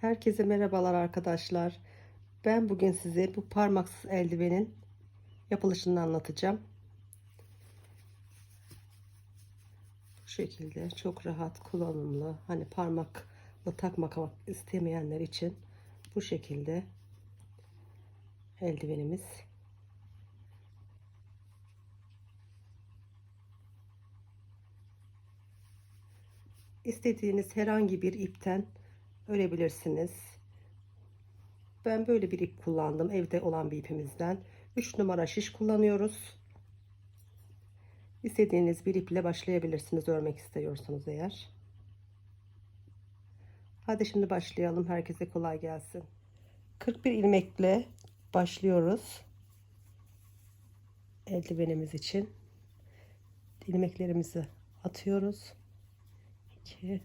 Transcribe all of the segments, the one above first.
Herkese merhabalar arkadaşlar. Ben bugün size bu parmaksız eldivenin yapılışını anlatacağım. Bu şekilde çok rahat kullanımlı. Hani parmakla takmak istemeyenler için bu şekilde eldivenimiz. İstediğiniz herhangi bir ipten örebilirsiniz. Ben böyle bir ip kullandım. Evde olan bir ipimizden. 3 numara şiş kullanıyoruz. İstediğiniz bir iple başlayabilirsiniz örmek istiyorsanız eğer. Hadi şimdi başlayalım. Herkese kolay gelsin. 41 ilmekle başlıyoruz. Eldivenimiz için. ilmeklerimizi atıyoruz. 2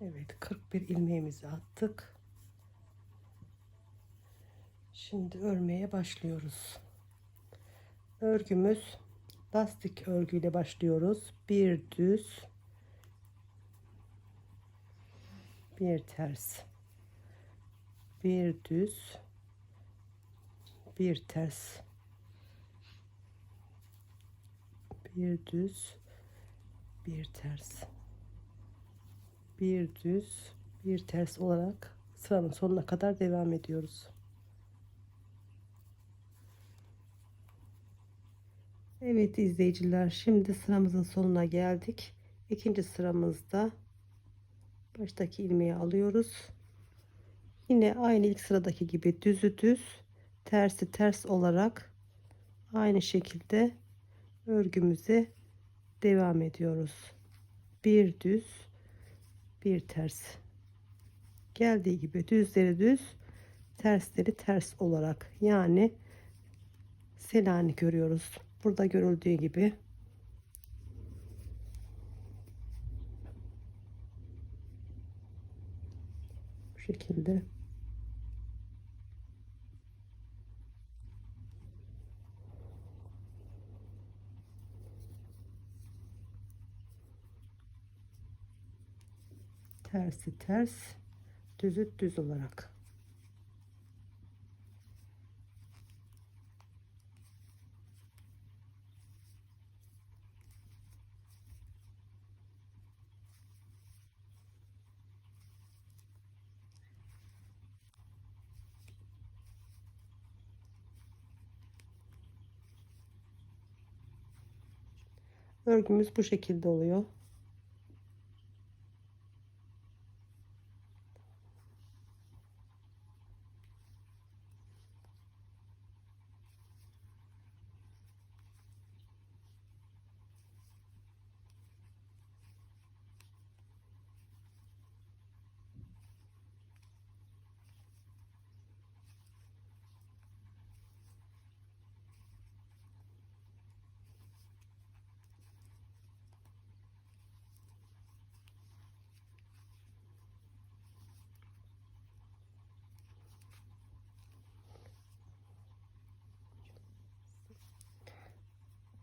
Evet 41 ilmeğimizi attık. Şimdi örmeye başlıyoruz. Örgümüz lastik örgüyle başlıyoruz. Bir düz bir ters bir düz bir ters bir düz bir ters bir düz bir ters olarak sıranın sonuna kadar devam ediyoruz. Evet izleyiciler şimdi sıramızın sonuna geldik. İkinci sıramızda baştaki ilmeği alıyoruz. Yine aynı ilk sıradaki gibi düzü düz tersi ters olarak aynı şekilde örgümüze devam ediyoruz. Bir düz bir ters. Geldiği gibi düzleri düz tersleri ters olarak. Yani Selanik görüyoruz. Burada görüldüğü gibi. Bu şekilde tersi ters düzü düz olarak. Örgümüz bu şekilde oluyor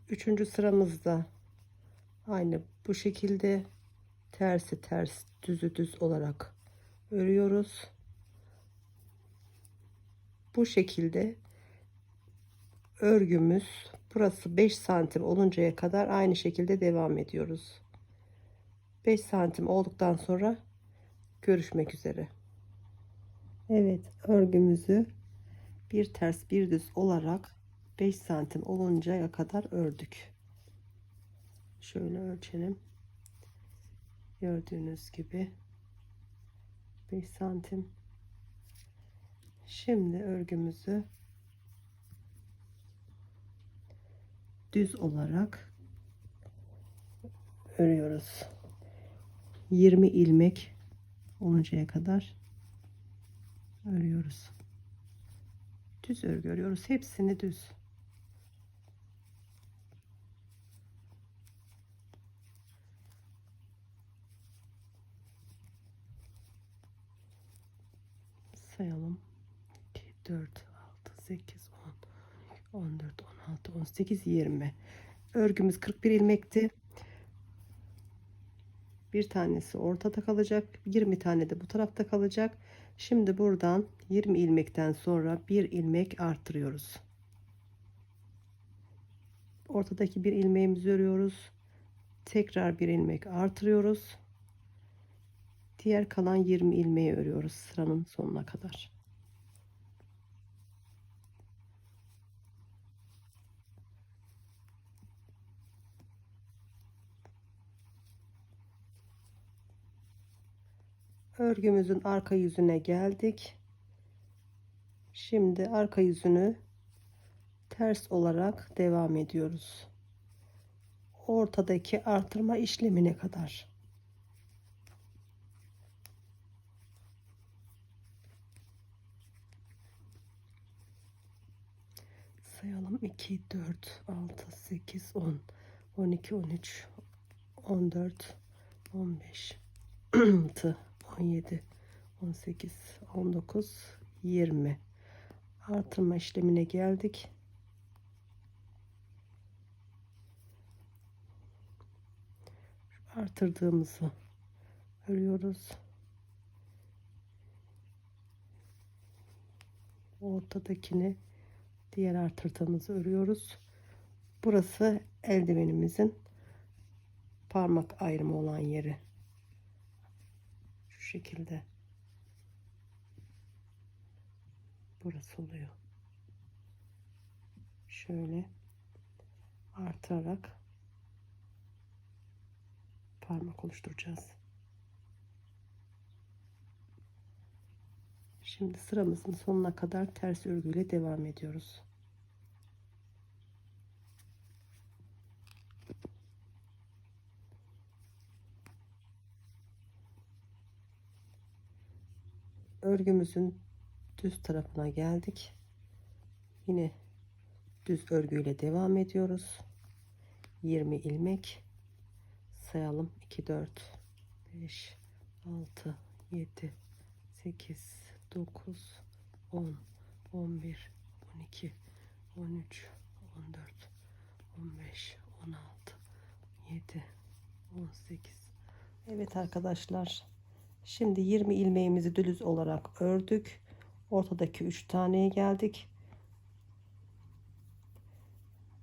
Üçüncü sıramızda aynı bu şekilde tersi ters düzü düz olarak örüyoruz. Bu şekilde örgümüz burası 5 santim oluncaya kadar aynı şekilde devam ediyoruz. 5 santim olduktan sonra görüşmek üzere. Evet örgümüzü bir ters bir düz olarak 5 santim oluncaya kadar ördük. Şöyle ölçelim. Gördüğünüz gibi 5 santim. Şimdi örgümüzü düz olarak örüyoruz. 20 ilmek oluncaya kadar örüyoruz. Düz örgü örüyoruz. Hepsini düz. sayalım. 2, 4, 6, 8, 10, 14, 16, 18, 20. Örgümüz 41 ilmekti. Bir tanesi ortada kalacak. 20 tane de bu tarafta kalacak. Şimdi buradan 20 ilmekten sonra bir ilmek arttırıyoruz. Ortadaki bir ilmeğimizi örüyoruz. Tekrar bir ilmek artırıyoruz. Diğer kalan 20 ilmeği örüyoruz sıranın sonuna kadar. Örgümüzün arka yüzüne geldik. Şimdi arka yüzünü ters olarak devam ediyoruz. Ortadaki artırma işlemine kadar. sayalım 2 4 6 8 10 12 13 14 15 16 17 18 19 20 artırma işlemine geldik artırdığımızı örüyoruz ortadakini diğer artırdığımızı örüyoruz. Burası eldivenimizin parmak ayrımı olan yeri. Şekilde. Burası oluyor. Şöyle artırarak parmak oluşturacağız. Şimdi sıramızın sonuna kadar ters örgüyle devam ediyoruz. Örgümüzün düz tarafına geldik. Yine düz örgüyle devam ediyoruz. 20 ilmek sayalım 2 4 5 6 7 8 9 10 11 12 13 14 15 16 17 18 Evet arkadaşlar şimdi 20 ilmeğimizi düz olarak ördük. Ortadaki 3 taneye geldik.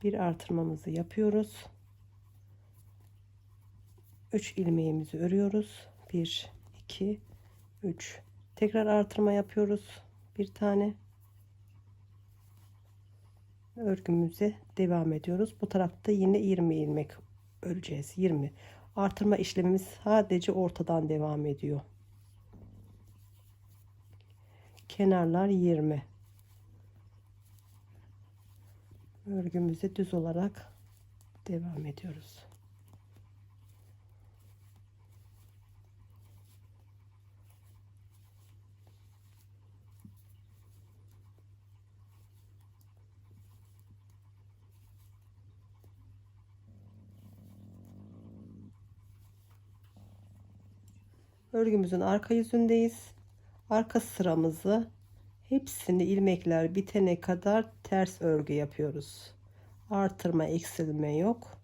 Bir artırmamızı yapıyoruz. 3 ilmeğimizi örüyoruz. 1 2 3 tekrar artırma yapıyoruz bir tane. Örgümüze devam ediyoruz. Bu tarafta yine 20 ilmek öreceğiz 20 artırma işlemimiz sadece ortadan devam ediyor kenarlar 20 örgümüze düz olarak devam ediyoruz örgümüzün arka yüzündeyiz. Arka sıramızı hepsini ilmekler bitene kadar ters örgü yapıyoruz. Artırma, eksilme yok.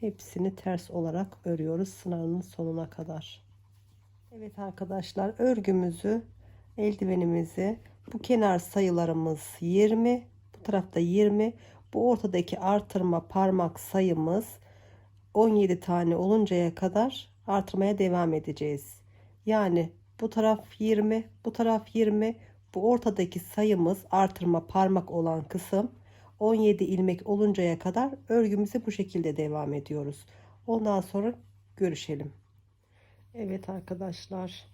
Hepsini ters olarak örüyoruz sınavın sonuna kadar. Evet arkadaşlar örgümüzü eldivenimizi bu kenar sayılarımız 20 bu tarafta 20 bu ortadaki artırma parmak sayımız 17 tane oluncaya kadar artırmaya devam edeceğiz. Yani bu taraf 20, bu taraf 20. Bu ortadaki sayımız artırma parmak olan kısım 17 ilmek oluncaya kadar örgümüze bu şekilde devam ediyoruz. Ondan sonra görüşelim. Evet arkadaşlar.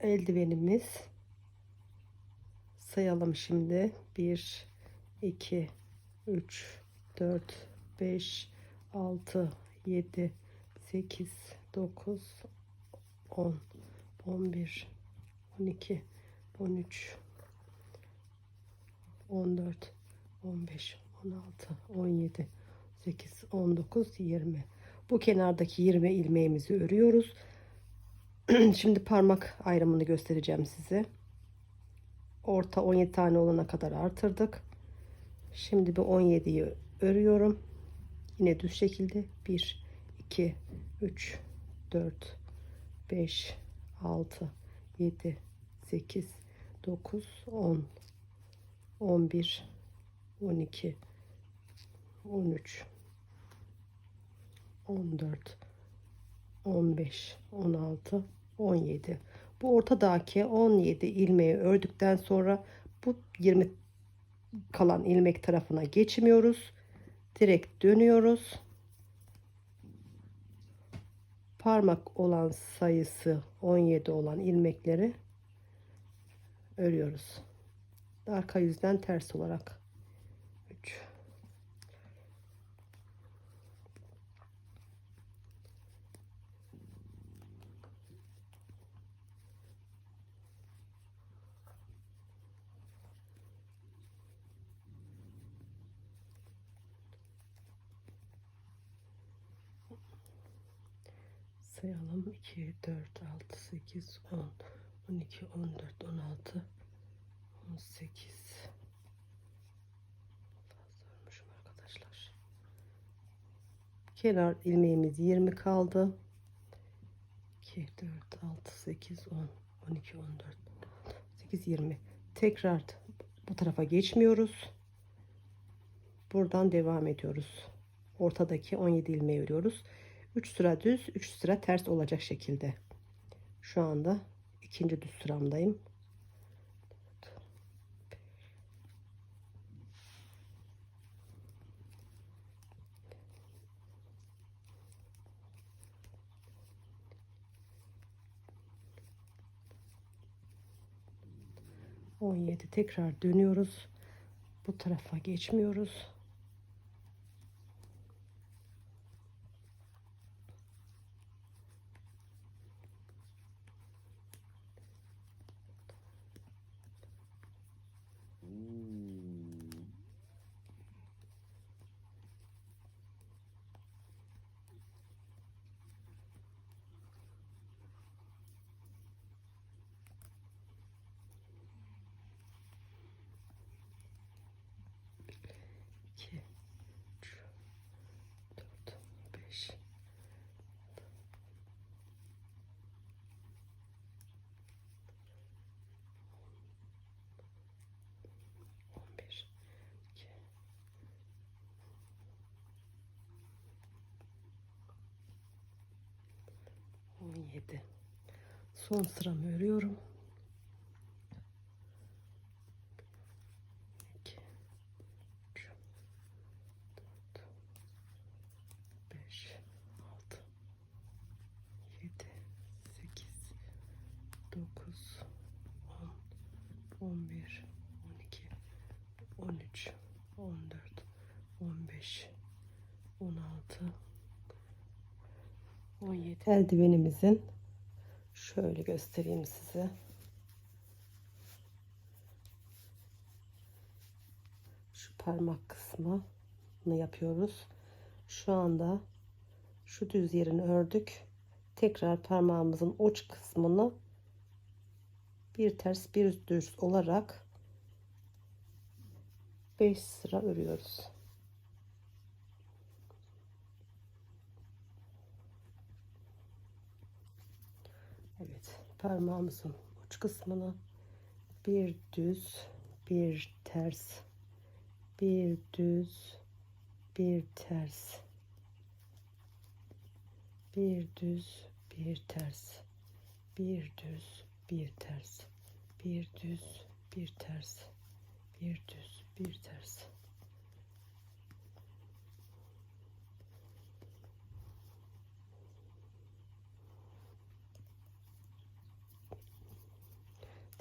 Eldivenimiz sayalım şimdi. 1 2 3 4 5 6 7 8 9 10 11 12 13 14 15 16 17 8 19 20 bu kenardaki 20 ilmeğimizi örüyoruz. Şimdi parmak ayrımını göstereceğim size. Orta 17 tane olana kadar artırdık. Şimdi bu 17'yi örüyorum. Yine düz şekilde. 1 2 3 4 5 6 7 8 9 10 11 12 13 14 15 16 17 bu ortadaki 17 ilmeği ördükten sonra bu 20 kalan ilmek tarafına geçmiyoruz. Direkt dönüyoruz parmak olan sayısı 17 olan ilmekleri örüyoruz. Arka yüzden ters olarak 3 sayalım. 2 4 6 8 10 12 14 16 18 fazlaymışım arkadaşlar. Kenar ilmeğimiz 20 kaldı. 2 4 6 8 10 12 14 8 20 tekrar bu tarafa geçmiyoruz. Buradan devam ediyoruz. Ortadaki 17 ilmeği örüyoruz 3 sıra düz 3 sıra ters olacak şekilde şu anda ikinci düz sıramdayım 17 tekrar dönüyoruz. Bu tarafa geçmiyoruz. 7 son sıramı örüyorum. 2 3 4 5 6 7 8 9 10 11 12 13 14 15 16 17 eldivenimizin şöyle göstereyim size. Şu parmak kısmını yapıyoruz. Şu anda şu düz yerini ördük. Tekrar parmağımızın uç kısmını bir ters bir düz olarak 5 sıra örüyoruz. Evet, parmağımızın uç kısmını bir düz, bir ters, bir düz, bir ters, Bir düz, bir ters. Bir düz, bir ters. Bir düz, bir ters. Bir düz, bir ters.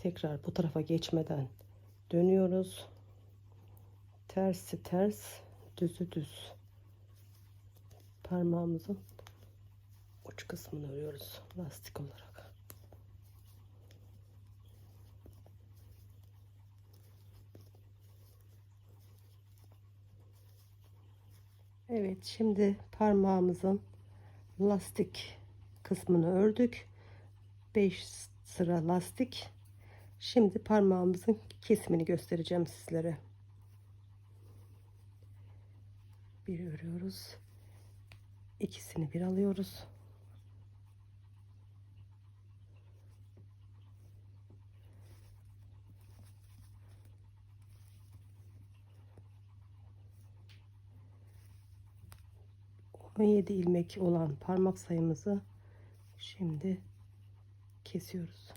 Tekrar bu tarafa geçmeden dönüyoruz. Tersi ters, düzü düz. Parmağımızın uç kısmını örüyoruz lastik olarak. Evet şimdi parmağımızın lastik kısmını ördük. 5 sıra lastik. Şimdi parmağımızın kesimini göstereceğim sizlere. Bir örüyoruz. İkisini bir alıyoruz. On yedi ilmek olan parmak sayımızı şimdi kesiyoruz.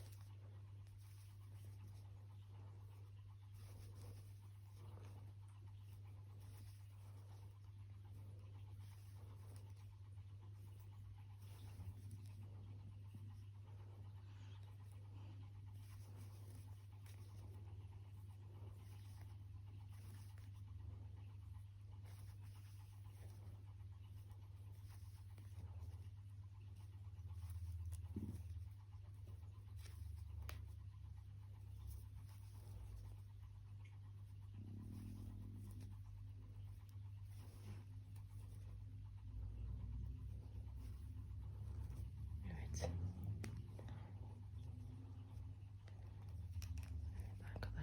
Evet.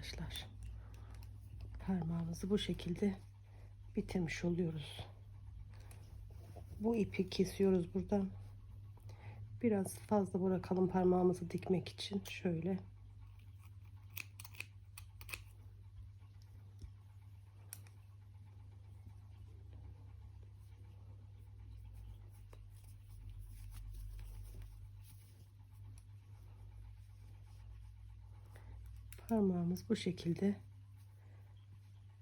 Arkadaşlar parmağımızı bu şekilde bitirmiş oluyoruz. Bu ipi kesiyoruz buradan. Biraz fazla bırakalım parmağımızı dikmek için. Şöyle. Parmağımız bu şekilde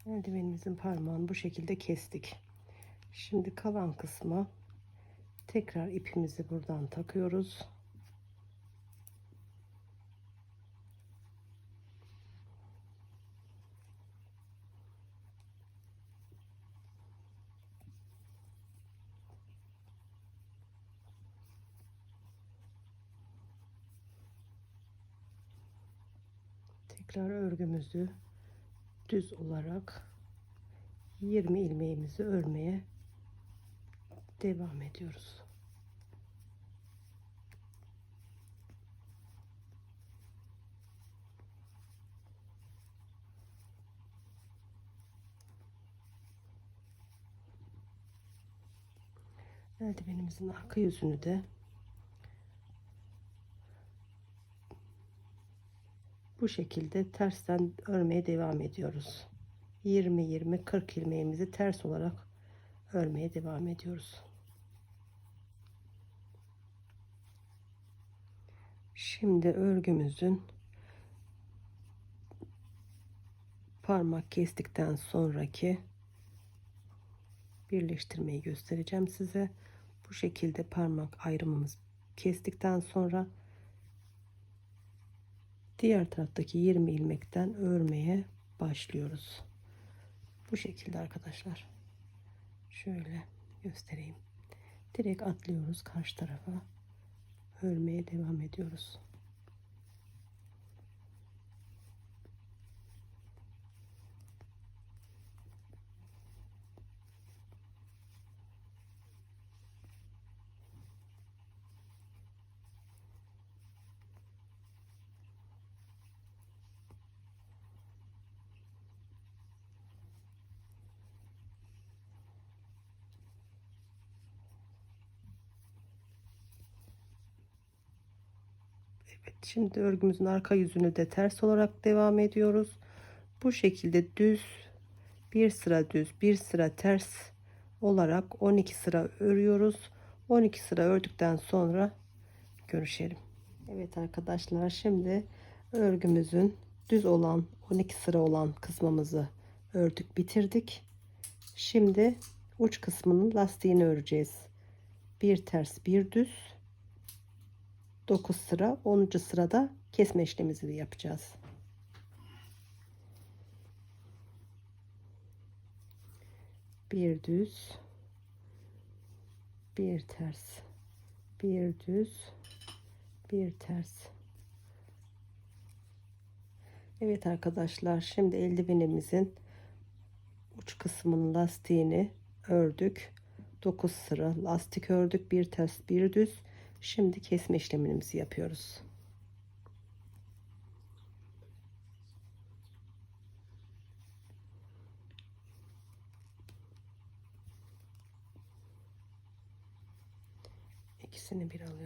eldivenimizin parmağını bu şekilde kestik. Şimdi kalan kısma tekrar ipimizi buradan takıyoruz. Tekrar örgümüzü düz olarak 20 ilmeğimizi örmeye devam ediyoruz. Eldivenimizin arka yüzünü de bu şekilde tersten örmeye devam ediyoruz. 20 20 40 ilmeğimizi ters olarak örmeye devam ediyoruz. Şimdi örgümüzün parmak kestikten sonraki birleştirmeyi göstereceğim size. Bu şekilde parmak ayrımımız kestikten sonra diğer taraftaki 20 ilmekten örmeye başlıyoruz. Bu şekilde arkadaşlar. Şöyle göstereyim. Direkt atlıyoruz karşı tarafa. Örmeye devam ediyoruz. Evet, şimdi örgümüzün arka yüzünü de ters olarak devam ediyoruz. Bu şekilde düz bir sıra düz bir sıra ters olarak 12 sıra örüyoruz. 12 sıra ördükten sonra görüşelim. Evet arkadaşlar şimdi örgümüzün düz olan 12 sıra olan kısmımızı ördük bitirdik. Şimdi uç kısmının lastiğini öreceğiz. Bir ters bir düz 9 sıra 10. sırada kesme işlemimizi yapacağız. Bir düz bir ters bir düz bir ters Evet arkadaşlar şimdi eldivenimizin uç kısmının lastiğini ördük 9 sıra lastik ördük bir ters bir düz şimdi kesme işlemimizi yapıyoruz. İkisini bir alıyoruz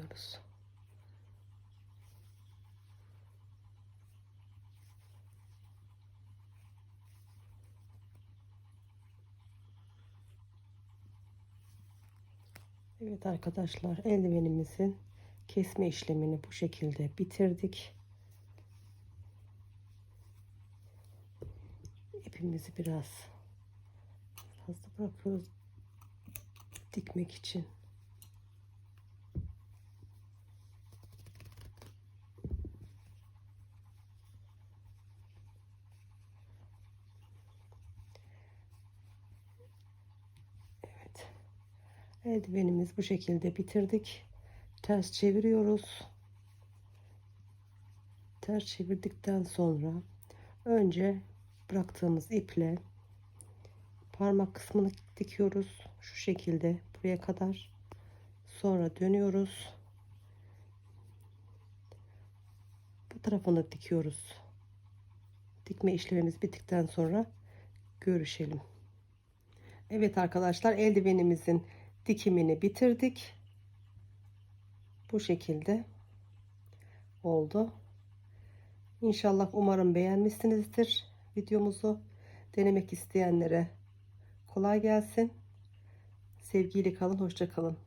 Evet arkadaşlar eldivenimizin kesme işlemini bu şekilde bitirdik. İpimizi biraz fazla bırakıyoruz dikmek için. Eldivenimiz bu şekilde bitirdik. Ters çeviriyoruz. Ters çevirdikten sonra önce bıraktığımız iple parmak kısmını dikiyoruz. Şu şekilde buraya kadar. Sonra dönüyoruz. Bu tarafını dikiyoruz. Dikme işlemimiz bittikten sonra görüşelim. Evet arkadaşlar eldivenimizin dikimini bitirdik. Bu şekilde oldu. İnşallah umarım beğenmişsinizdir videomuzu. Denemek isteyenlere kolay gelsin. Sevgiyle kalın, hoşça kalın.